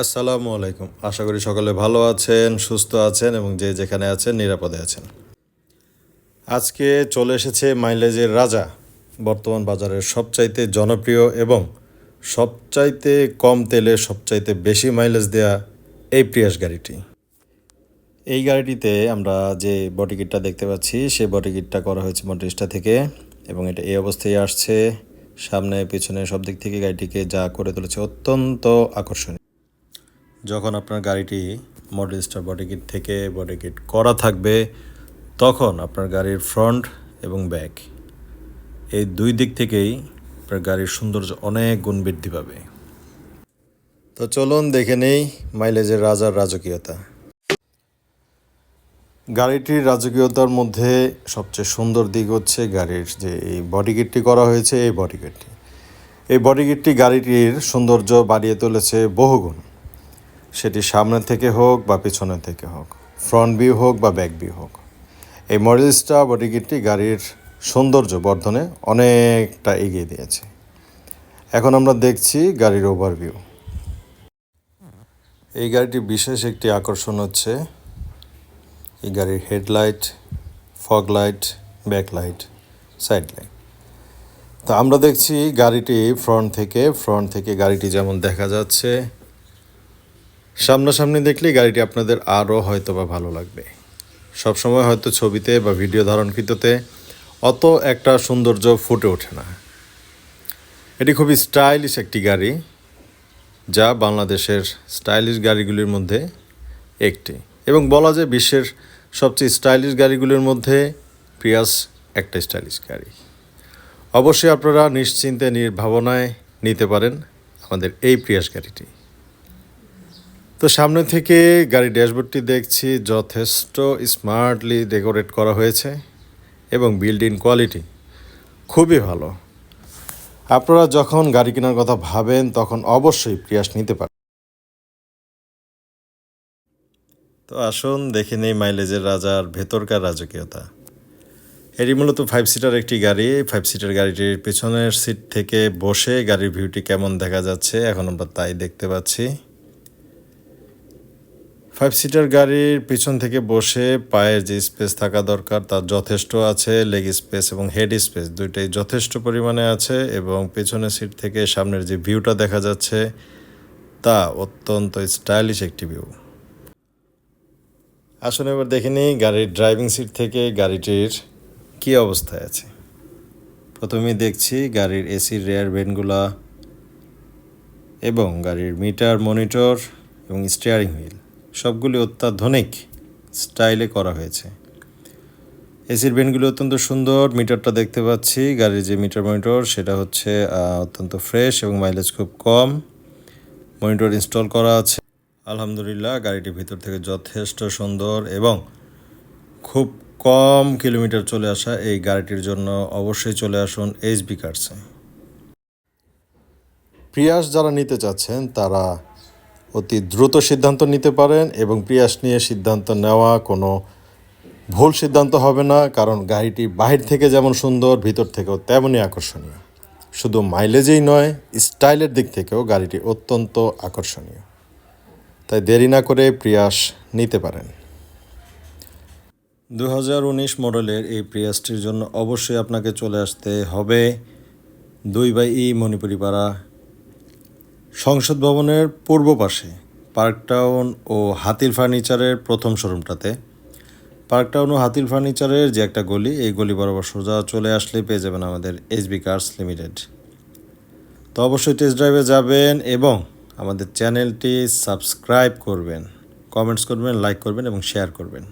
আসসালামু আলাইকুম। আশা করি সকলে ভালো আছেন, সুস্থ আছেন এবং যে যেখানে আছেন নিরাপদে আছেন। আজকে চলে এসেছে মাইলেজের রাজা, বর্তমান বাজারের সবচাইতে জনপ্রিয় এবং সবচাইতে কম তেলে সবচাইতে বেশি মাইলেজ দেয়া এই প্রিয়াস গাড়িটি। এই গাড়িটিতে আমরা যে বডি কিটটা দেখতে পাচ্ছি সেই বডি কিটটা করা হয়েছে মন্ট্রিস্টা থেকে এবং এটা এই অবস্থায় আসছে। সামনে, পিছনে সব দিক থেকে গাড়িটিকে যা করে তুলেছে অত্যন্ত আকর্ষণীয়। যখন আপনার গাড়িটি মডেল স্টার বডি কিট থেকে বডি কিট করা থাকবে, তখন আপনার গাড়ির ফ্রন্ট এবং ব্যাক এই দুই দিক থেকেই আপনার গাড়ির সৌন্দর্য অনেক গুণ বৃদ্ধি পাবে। তো চলুন দেখে নেই মাইলেজের রাজার রাজকীয়তা। গাড়িটির রাজকীয়তার মধ্যে সবচেয়ে সুন্দর দিক হচ্ছে গাড়ির যে এই বডি কিটটি করা হয়েছে, এই বডি কিটটি এই বডি কিটটি গাড়িটির সৌন্দর্য বাড়িয়ে তুলেছে বহুগুণ। সেটি সামনে থেকে হোক বা পিছনে থেকে হোক ফ্রন্ট ভিউ হোক বা ব্যাক ভিউ হোক। এই মডেল স্টার বডি কিটটি গাড়ির সৌন্দর্য বর্ধনে অনেকটা এগিয়ে দিয়েছে। এখন আমরা দেখছি গাড়ির ওভারভিউ এই গাড়িটির বিশেষ একটি আকর্ষণ হচ্ছে। এই গাড়ির headlight fog light back light side light তো আমরা দেখছি গাড়িটি ফ্রন্ট থেকে ফ্রন্ট থেকে গাড়িটি যেমন দেখা যাচ্ছে সামনাসামনি দেখলে গাড়িটি আপনাদের আরও হয়তো বা ভালো লাগবে। সবসময় হয়তো ছবিতে বা ভিডিও ধারণকৃততে অত একটা সৌন্দর্য ফুটে ওঠে না। এটি খুবই স্টাইলিশ একটি গাড়ি, যা বাংলাদেশের স্টাইলিশ গাড়িগুলির মধ্যে একটি। এবং বলা যায় বিশ্বের সবচেয়ে স্টাইলিশ গাড়িগুলির মধ্যে প্রিয়াস একটা স্টাইলিশ গাড়ি। অবশ্যই আপনারা নিশ্চিন্তে নির্ভাবনায় নিতে পারেন আমাদের এই প্রিয়াস গাড়িটি। তো সামনে থেকে গাড়ি ড্যাশবোর্ডটি দেখছি, যথেষ্ট স্মার্টলি ডেকোরেট করা হয়েছে এবং বিল্ড ইন কোয়ালিটি খুবই ভালো। আপনারা যখন গাড়ি কেনার কথা ভাবেন, তখন অবশ্যই প্রিয়াস নিতে পারেন। তো আসুন দেখে নেই মাইলেজের রাজার ভেতরকার রাজকীয়তা। এটি মূলত ফাইভ সিটার একটি গাড়ি। ফাইভ সিটার গাড়িটির পেছনের সিট থেকে বসে গাড়ির ভিউটি কেমন দেখা যাচ্ছে, এখন আমরা তাই দেখতে পাচ্ছি। ফাইভ সিটার গাড়ির পিছন থেকে বসে পায়ের যে স্পেস থাকা দরকার, তার যথেষ্ট আছে লেগ স্পেস এবং হেড স্পেস দুইটাই যথেষ্ট পরিমাণে আছে এবং পেছনের সিট থেকে সামনের যে ভিউটা দেখা যাচ্ছে, তা অত্যন্ত স্টাইলিশ একটি ভিউ আসুন এবার দেখে নিই গাড়ির ড্রাইভিং সিট থেকে গাড়িটির কী অবস্থায় আছে। প্রথমেই দেখছি গাড়ির এসির রেয়ার ভেনগুলা এবং গাড়ির মিটার মনিটর এবং স্টিয়ারিং হুইল সবগুলি অত্যাধুনিক স্টাইলে করা হয়েছে। এসির ভেনগুলি অত্যন্ত সুন্দর, মিটারটা দেখতে পাচ্ছি। গাড়ির যে মিটার মনিটর, সেটা হচ্ছে অত্যন্ত ফ্রেশ এবং মাইলেজ খুব কম। মনিটর ইনস্টল করা আছে। আলহামদুলিল্লাহ গাড়িটি ভিতর থেকে যথেষ্ট সুন্দর এবং খুব কম কিলোমিটার চলে আসা এই গাড়িটির জন্য অবশ্যই চলে আসুন এইচবি কার্সে। প্রিয়াস, যারা নিতে চাচ্ছেন, তারা অতি দ্রুত সিদ্ধান্ত নিতে পারেন এবং প্রিয়াস নিয়ে সিদ্ধান্ত নেওয়া কোনো ভুল সিদ্ধান্ত হবে না, কারণ গাড়িটি বাহির থেকে যেমন সুন্দর, ভিতর থেকেও তেমনই আকর্ষণীয়। শুধু মাইলেজেই নয়, স্টাইলের দিক থেকেও গাড়িটি অত্যন্ত আকর্ষণীয়। তাই দেরি না করে প্রিয়াস নিতে পারেন। দু হাজার উনিশ মডেলের এই প্রিয়াসটির জন্য অবশ্যই আপনাকে চলে আসতে হবে দুই বাই ই মণিপুরি পাড়া সংসদ ভবনের পূর্ব পাশে, পার্ক টাউন ও হাতিল ফার্নিচারের প্রথম শোরুমটাতে। পার্ক টাউন ও হাতিল ফার্নিচারের যে একটা গলি, এই গলি বরাবর সোজা চলে আসলে পেয়ে যাবেন আমাদের এইচবি কার্স লিমিটেড। তো অবশ্যই টেস্ট ড্রাইভে যাবেন এবং আমাদের চ্যানেলটি সাবস্ক্রাইব করবেন, কমেন্টস করবেন, লাইক করবেন এবং শেয়ার করবেন।